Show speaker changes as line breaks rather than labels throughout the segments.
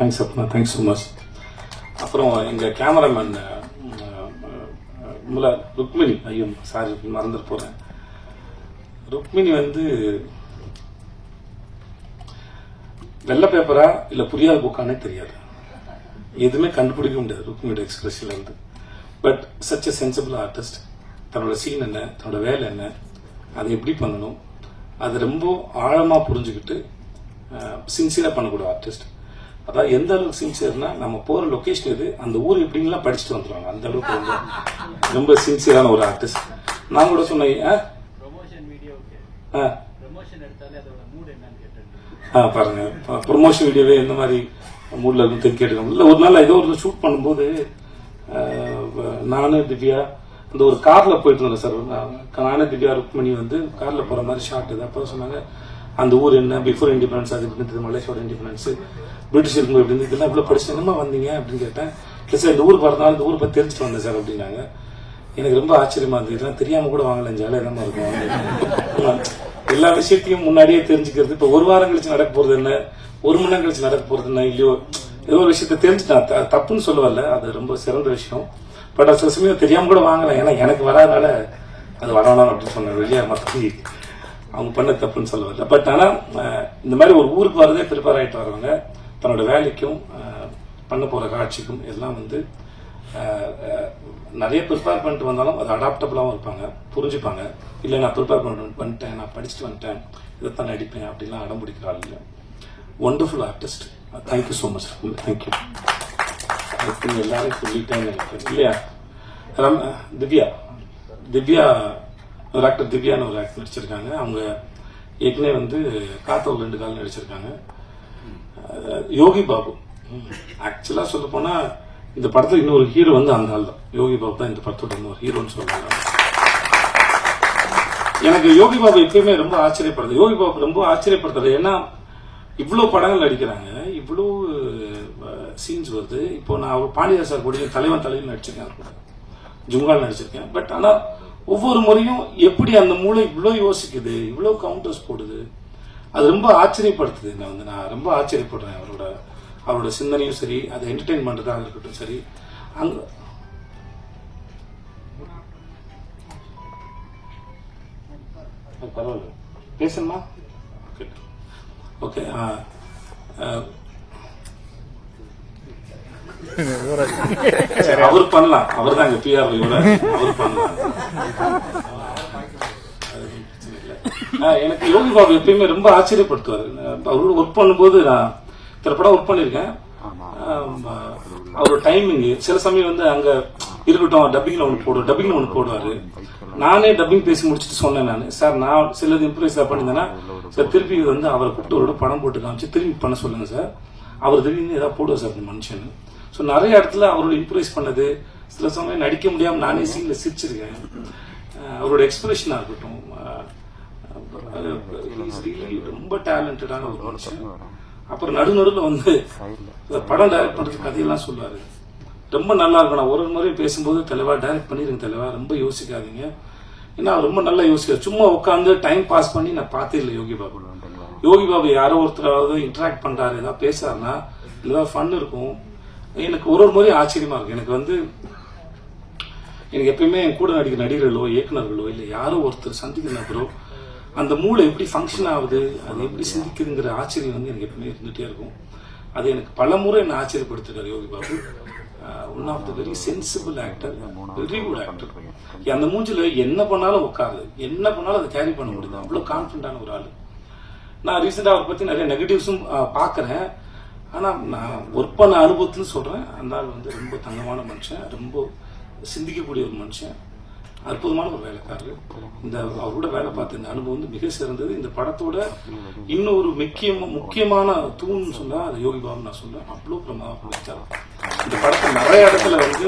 Thanks அப்பா thanks so much அப்புறம் எங்கள் கேமராமேன் முல ருக்மிணி ஐயோ சாரி மறந்துட்டு போகிறேன் ருக்மிணி வந்து வெள்ளை பேப்பரா இல்லை புரியாத புக்கானே தெரியாது. எதுவுமே கண்டுபிடிக்க முடியாது ருக்மிணியோட எக்ஸ்பிரஷன்ல இருந்து. But such a sensible artist தன்னோட சீன் என்ன தன்னோட வேலை என்ன அதை எப்படி பண்ணணும் அதை ரொம்ப ஆழமாக புரிஞ்சுக்கிட்டு சின்சியராக பண்ணக்கூடிய ஆர்டிஸ்ட் அதான் எந்த அளவுக்கு சின்சியர்னா நம்ம போகிற லொக்கேஷன் எது அந்த ஊர் எப்படின்லாம் படிச்சுட்டு வந்துடுவாங்க அந்த அளவுக்கு ரொம்ப ரொம்ப சின்சியரான ஒரு ஆர்டிஸ்ட் நான் கூட சொன்னேன் ஆ? ஆ. ஆ பாருங்க. ப்ரொமோஷன் வீடியோவே எந்த மாதிரி மூடில் இருந்து கேட்டுக்கணும் இல்லை ஒரு நாள் ஏதோ ஒரு ஷூட் பண்ணும்போது நானு திவ்யா அந்த ஒரு கார்ல போயிட்டு இருந்தோம் சார். நான் நானு திவ்யா ருக்மணி வந்து கார்ல போற மாதிரி ஷார்ட் இது. அப்போ சொன்னாங்க அந்த ஊர் என்ன பிஃபோர் இண்டிபெண்டன்ஸ் அது எப்படி இருந்தது மலேசியோட இண்டிபெண்டன்ஸ் பிரிட்டிஷ் இருக்கும் எப்படி இருந்தது? இதெல்லாம் இவ்வளோ படிச்சு என்னமா வந்தீங்க அப்படின்னு கேட்டேன். இல்லை சார் இந்த ஊர் பிறந்தனால இந்த ஊரை பற்றி தெரிஞ்சுட்டு வந்தேன் சார் அப்படின்னாங்க. எனக்கு ரொம்ப ஆச்சரியமா இருந்தது. இதெல்லாம் தெரியாமல் கூட வாங்கல ஜாலியாக தான் இருக்கும் எல்லா விஷயத்தையும் முன்னாடியே தெரிஞ்சுக்கிறது. இப்போ ஒரு வாரம் கழிச்சு நடக்க போகிறது என்ன? ஒரு மணி நேரம் கழிச்சு நடக்க போகிறது என்ன? இல்லையோ ஏதோ ஒரு விஷயத்த தெரிஞ்சுட்டேன். நான் தப்புன்னு சொல்ல வரல அது ரொம்ப சிறந்த விஷயம். பட் அது சில சமயம் தெரியாமல் கூட வாங்கலாம். ஏன்னா எனக்கு வராதனால அது வரணும் அப்படின்னு சொன்னேன். வெளியே மற்றபடி அவங்க பண்ண தப்புன்னு சொல்ல வரல பட் ஆனால் இந்த மாதிரி ஒரு ஊருக்கு வரதே ப்ரிப்பேர் ஆகிட்டு வரவங்க தன்னோட வேலைக்கும் பண்ண போகிற காட்சிக்கும் எல்லாம் வந்து நிறைய ப்ரிப்பேர் பண்ணிட்டு வந்தாலும் அது அடாப்டபுளாகவும் இருப்பாங்க புரிஞ்சுப்பாங்க. இல்லை நான் ப்ரிப்பேர் பண்ண பண்ணிட்டேன் நான் படிச்சுட்டு வந்துட்டேன் இதைத்தான் நடிப்பேன் அப்படிலாம் அடம் பிடிக்கிற ஆள் இல்லை. Wonderful artist thank you so much thank you எல்லாரும் சொல்லிட்டேன்னு நினைக்கிறேன். இல்லையா? ரம் திவ்யா. திவ்யா ஒரு ஆக்டர் திவ்யான்னு ஒரு ஆக்டர் நடிச்சிருக்காங்க. அவங்க ஏற்கனவே வந்து காத்தவர் ரெண்டு கால் நடிச்சிருக்காங்க. யோகி பாபு. ஆக்சுவலாக சொல்ல போனால் இந்த படத்தில் இன்னொரு ஹீரோ வந்து அந்த ஆள் தான் யோகி பாபு தான் இந்த படத்தோட இன்னொரு ஹீரோன்னு சொல்றாங்க. எனக்கு யோகி பாபு எப்பயுமே ரொம்ப ஆச்சரியப்படுது யோகி பாபு ரொம்ப ஆச்சரியப்படுத்துறது. ஏன்னா இவ்வளோ படங்கள் நடிக்கிறாங்க. இவ்வளோ சீன்ஸ் வருது. இப்போ நான் அவர் பாண்டியதாசர் சார் கூட தலைவன் தலைவன் நடிச்சிருக்கேன். அவர் கூட ஜுங்கால் நடிச்சிருக்கேன். பட் ஆனால் ஒவ்வொரு முறையும் எப்படி அந்த மூளை இவ்வளோ யோசிக்குது இவ்வளோ கவுண்டர்ஸ் போடுது அது ரொம்ப ஆச்சரியப்படுத்துது. நான் வந்து நான் ரொம்ப ஆச்சரியப்படுறேன் அவரோட அவரோட சிந்தனையும் சரி அதை என்டர்டெயின் பண்ணுறதாக இருக்கட்டும் சரி. அங்க பரவாயில்ல. பேசணுமா? ஓகே ஓகே அவர் பண்ணலாம். அவர் தான் இங்க பிஆர் அவர் பண்ணலாம். எனக்கு யோகி பாபு எப்பயுமே ரொம்ப ஆச்சரியப்படுத்துவார். அவரோட ஒர்க் பண்ணும்போது நான் இத்தனை படம் ஒர்க் பண்ணியிருக்கேன். அவரோட டைமிங் சில சமயம் வந்து அங்க இருக்கட்டும் டப்பிங்ல ஒன்று போடுவோம் டப்பிங்ல ஒன்று போடுவாரு. நானே டப்பிங் பேசி முடிச்சுட்டு சொன்னேன் நான். சார் நான் சிலது இம்ப்ரூவைஸ் பண்ணியிருந்தேன்னா சார் திருப்பி வந்து அவரை கூப்பிட்டு அவரோட படம் போட்டு காமிச்சு திரும்பி பண்ண சொல்லுங்க சார் அவர் திடீர்னு ஏதாவது போடுவார் சார் மனுஷன் ஸோ நிறைய இடத்துல அவரோட இம்ப்ரூவைஸ் பண்ணது. சில சமயம் நடிக்க முடியாம நானே சீன்ல சிரிச்சிருக்கேன். அவரோட எக்ஸ்பிரஷனா இருக்கட்டும் ரொம்ப டேலண்டடான ஒரு மனுஷன். அப்புறம் நடுநடுவில் வந்து படம் டைரக்ட் பண்றதுக்கு கதையெல்லாம் சொல்லுவாரு. ரொம்ப நல்லா இருக்கும். நான் ஒரு ஒரு முறை பேசும்போது தலைவா டைரக்ட் பண்ணிருங்க தலைவா ரொம்ப யோசிக்காதீங்க. ஏன்னா அவர் ரொம்ப நல்லா யோசிக்காரு. சும்மா உட்காந்து டைம் பாஸ் பண்ணி நான் பார்த்தே இல்லை யோகி பாபு யோகி பாபு யாரோ ஒருத்தராவது இன்டராக்ட் பண்றாரு ஏதாவது பேசுறாருன்னா இதுதான் ஃபன் இருக்கும். எனக்கு ஒரு ஒரு முறையும் ஆச்சரியமா இருக்கும் எனக்கு வந்து எனக்கு எப்பயுமே என் கூட நடிக்கிற நடிகர்களோ இயக்குனர்களோ இல்லை யாரோ ஒருத்தர் சந்திக்கிற நபரோ அந்த மூளை எப்படி ஃபங்க்ஷன் ஆகுது அது எப்படி சிந்திக்குதுங்கிற ஆச்சரியம் வந்து எனக்கு எப்பவுமே இருந்துகிட்டே இருக்கும். அது எனக்கு பல முறை என்னை ஆச்சரியப்படுத்திருக்காரு Yogi Babu. One of the very sensible actor very good actor அந்த மூஞ்சில் என்ன பண்ணாலும் உட்காருது. என்ன பண்ணாலும் அதை கேரி பண்ண முடியுது. அவ்வளோ கான்ஃபிடண்டான ஒரு ஆள். நான் ரீசெண்டாக அவரை பற்றி நிறைய நெகட்டிவ்ஸும் பார்க்குறேன். ஆனால் நான் ஒர்க் பண்ண அனுபவத்துல சொல்கிறேன் அந்த ஆள் வந்து ரொம்ப தங்கமான மனுஷன் ரொம்ப சிந்திக்கக்கூடிய ஒரு மனுஷன் அற்புதமான ஒரு வேலைக்காரர். இந்த அவரோட வேலை பார்த்த இந்த அனுபவம் வந்து மிக சிறந்தது. இந்த படத்தோட இன்னொரு முக்கியமா முக்கியமான தூண்னு சொன்னா அது யோகி பாபு நான் சொல்றேன். அவ்வளோ பிரமாதம் இந்த படத்தை நிறைய இடத்துல வந்து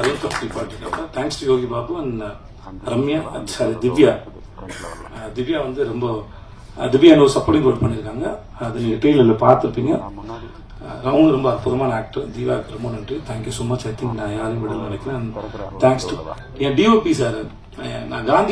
அறுபத்தி பாட்டு thanks to Yogi Babu and Ramya sorry Divya. Divya வந்து ரொம்ப திவ்யா ஒரு சப்போர்ட்டிங் ரோல் பண்ணியிருக்காங்க. அது நீங்கள் ட்ரெயிலரில் பார்த்துருப்பீங்க. அவங்க ரொம்ப அற்புதமான ஆக்டர் தீபாவுக்கு ரொம்ப நன்றி. Thank you so much I think நான் யாரையும் விடல நினைக்கிறேன். தேங்க்ஸ் டு என் டிஓபி சார் நான் காந்தி